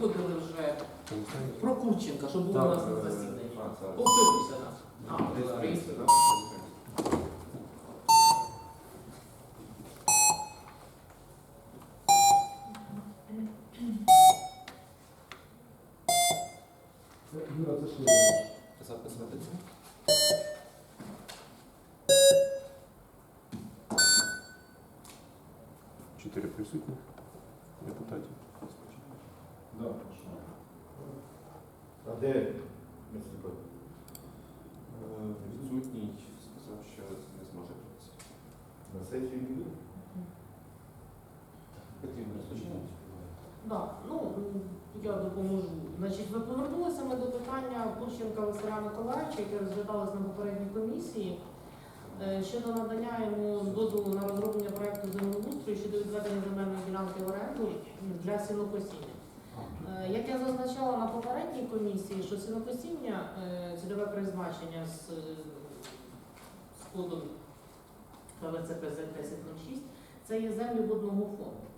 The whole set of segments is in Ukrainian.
виходили вже про Курченка, що був у нас на засіданні. А, зараз. Повторюся нас. А, реєструєте. да? Юра, це що? Записати це? Чотири присутні депутатів. А де Мисюко? Е, Відсутній сказав, що не зможе прийти. На сесію не буде? Потрібно розпочинати. Да, ну я допоможу. Значить, ви повернулися ми до питання Курченка Василя Миколаївича, яке розглядалось на попередній комісії. е, Щодо надання йому дозволу на розроблення проекту землеустрою щодо відведення земельної ділянки в оренду для сінокосіння. Е, Як я зазначала на попередній комісії, що сінокосіння, е, цільове призначення з, е, з кодом КВЦПЗ 1006, це є землі водного фонду.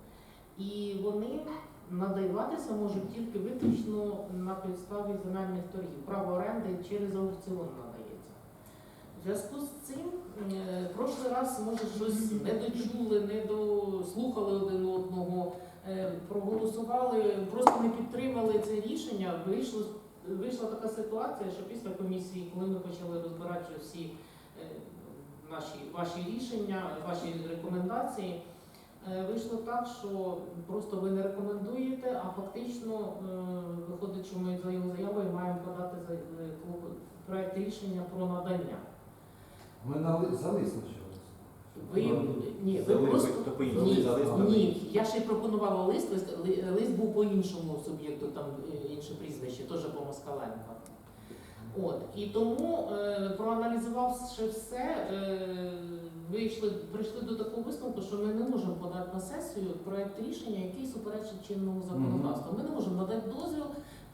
І вони надаватися можуть тільки виключно на підставі земельних торгів. Право оренди через аукціон В зв'язку з цим, е, прошлий раз, може, щось не дочули, не дослухали один одного, е, проголосували, просто не підтримали це рішення. Вийшло, вийшла така ситуація, що після комісії, коли ми почали розбирати всі е, наші, ваші рішення, ваші рекомендації, Вийшло так, що просто ви не рекомендуєте, а фактично виходить, що ми за його заявою маємо подати е, рішення про надання. Ми на ли- за. Ви ні, ви За просто то по-іншому, ні, за лист, ні. Я ще й пропонувала лист. Лист, ли- лист був по іншому суб'єкту, там е, інше прізвище, теж по Москаленка. От і тому, е, проаналізувавши все, е, вийшли, прийшли до такого висновку, що ми не можемо подати на сесію проект рішення, який суперечить чинному законодавству. Ми не можемо надати дозвіл,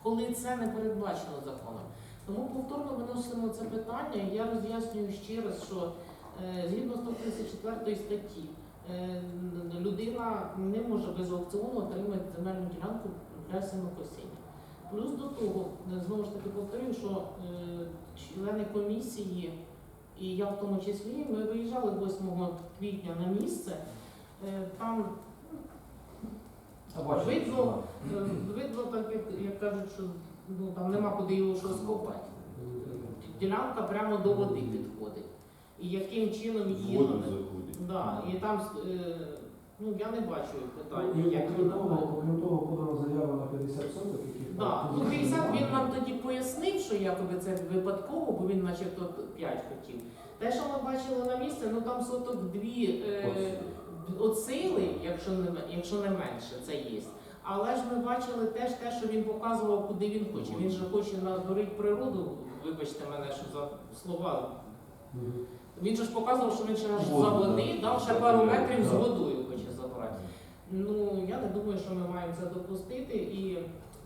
коли це не передбачено законом. Тому повторно виносимо це питання. Я роз'яснюю ще раз, що е, згідно 134 статті е, людина не може без аукціону отримати земельну ділянку для сінокосіння. Плюс до того, е, знову ж таки повторюю, що е, члени комісії, і я в тому числі, ми виїжджали 8 квітня на місце. Е, Там Видно, е, видно, так як, як кажуть, що ну, там нема куди його що скопати. Ділянка прямо до води підходить. І яким чином її Воду заходить. Да, і там е, ну я не бачу питання, Ну, і як окрім її того, окрім того, подана заява на 50 соток, які Да, ну 50 він нам тоді пояснив, що якоби це випадково, бо він начебто 5 хотів. Те, що ми бачили на місці, ну там соток дві е, от сили, якщо не, якщо не менше, це є. Але ж ми бачили теж те, що він показував, куди він хоче. Він же хоче надурити природу, вибачте мене, що за слова. Він же ж показував, що він ще аж за води, дав ще пару метрів з водою хоче забрати. Ну, я не думаю, що ми маємо це допустити і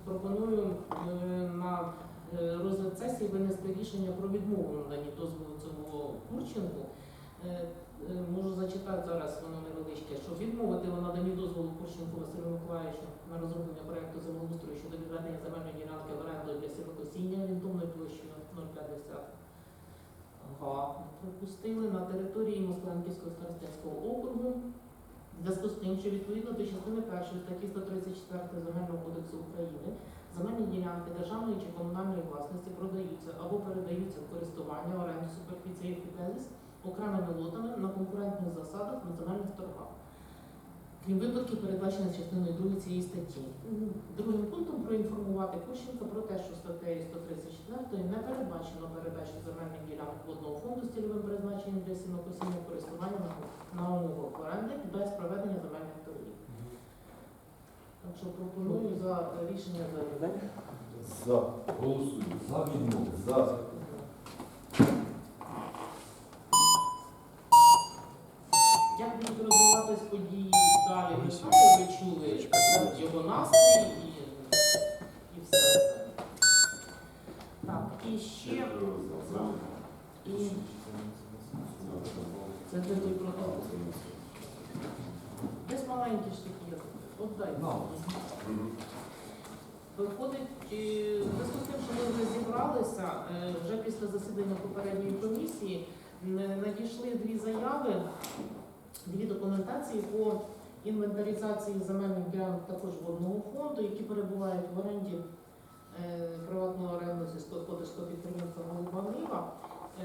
пропоную е, на е, розгляд сесії винести рішення про відмову наданні дозволу цьому Курченку. Е, Можу зачитати зараз, воно невеличке, що відмовити у наданні дозволу Курченку Василю Миколаївичу на розроблення проекту землеустрою щодо відведення земельної ділянки в оренду для сінокосіння орієнтовною площею 050 га пропустили на території Москванківського старостинського округу. В зв'язку з тим, що відповідно до частини першої статті 134 Земельного кодексу України земельні ділянки державної чи комунальної власності продаються або передаються в користування оренду суперфіції фітеліс окремими лотами на конкурентних засадах на земельних торгах. Крім випадків, передбачених частиною 2 цієї статті. Другим пунктом проінформувати Курченка про те, що статтею 134 не передбачено передачу земельних ділянок водного фонду з цільовим призначенням для сінокосіння користування на, на умовах оренди без проведення земельних торгів. Так що пропоную за рішення за За. Голосую. За відмову. За. Як будуть розвиватись події далі, самі ви чули його настрій і, і все. Так, і ще і це для той. Десь маленькі ж такі. От дай. Ну. Виходить, зв'язку з тим, що ми вже зібралися, е, вже після засідання попередньої комісії надійшли дві заяви, дві документації по інвентаризації земельних ділянок також водного фонду, які перебувають в оренді е, приватного оренду зі сільськогосподарського підприємства Голуба Грива.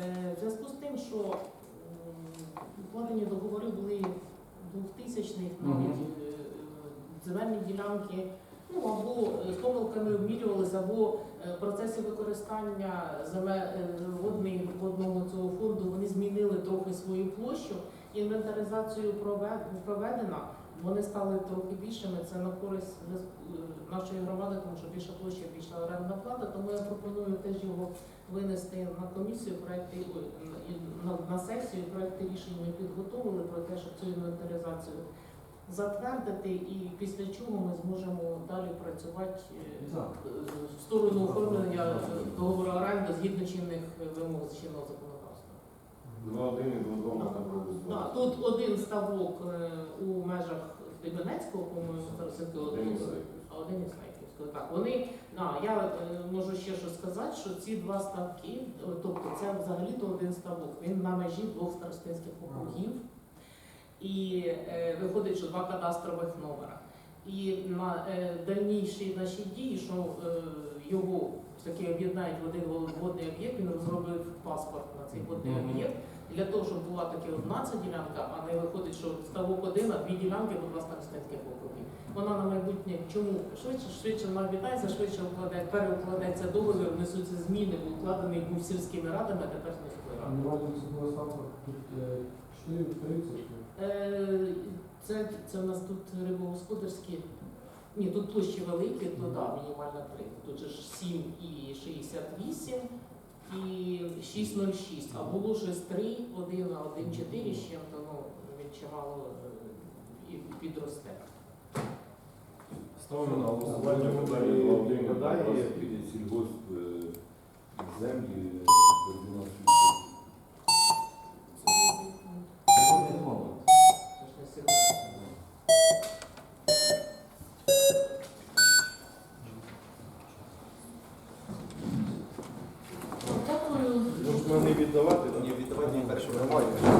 Е, В зв'язку з тим, що м, укладені договори були 2000-х навіть е, е, земельні ділянки ну або е, з помилками обмірювалися, або е, в процесі використання земель водний, водного цього фонду вони змінили трохи свою площу. Інвентаризацію проведена, вони стали трохи більшими. Це на користь нашої громади, тому що більша площа, більша орендна плата. Тому я пропоную теж його винести на комісію проекти на, сесію. Проекти рішень ми підготовили про те, щоб цю інвентаризацію затвердити, і після чого ми зможемо далі працювати Так. е, в сторону оформлення договору оренди згідно чинних вимог чинного законодавства. Два один і два дома там Да, проводили. тут один ставок е, у межах Стебенецького, по-моєму, Старосинського Один із округу, а один із Найківського. Так, вони, да, я е, можу ще що сказати, що ці два ставки, е, тобто це взагалі-то один ставок, він на межі двох старостинських округів. І е, виходить, що два кадастрових номера. І на е, дальніші наші дії, що е, його таки об'єднають в один водний об'єкт, він розробив паспорт на цей водний Мгм. об'єкт. Для того, щоб була таки одна ця ділянка, а не виходить, що ставок один, а дві ділянки по два старостинських округів. Вона на майбутнє чому швидше, швидше вона об'єднається, швидше укладе, переукладеться договір, внесуться зміни, бо укладений був сільськими радами, а тепер з міською радою. Е, 4,30. Е, Це, це в нас тут рибогосподарські. Ні, тут площі великі, то да, мінімальна 3. Тут же ж 7 і 68 і 6,06. А було щось 3, 1, а 1, 4 з чим-то, ну, відчувало е, і підросте. Ставимо на голосування питання Випадає під сільгосп е, землі е, координацію. Це Це не мало. ж не серйозно. Дякую.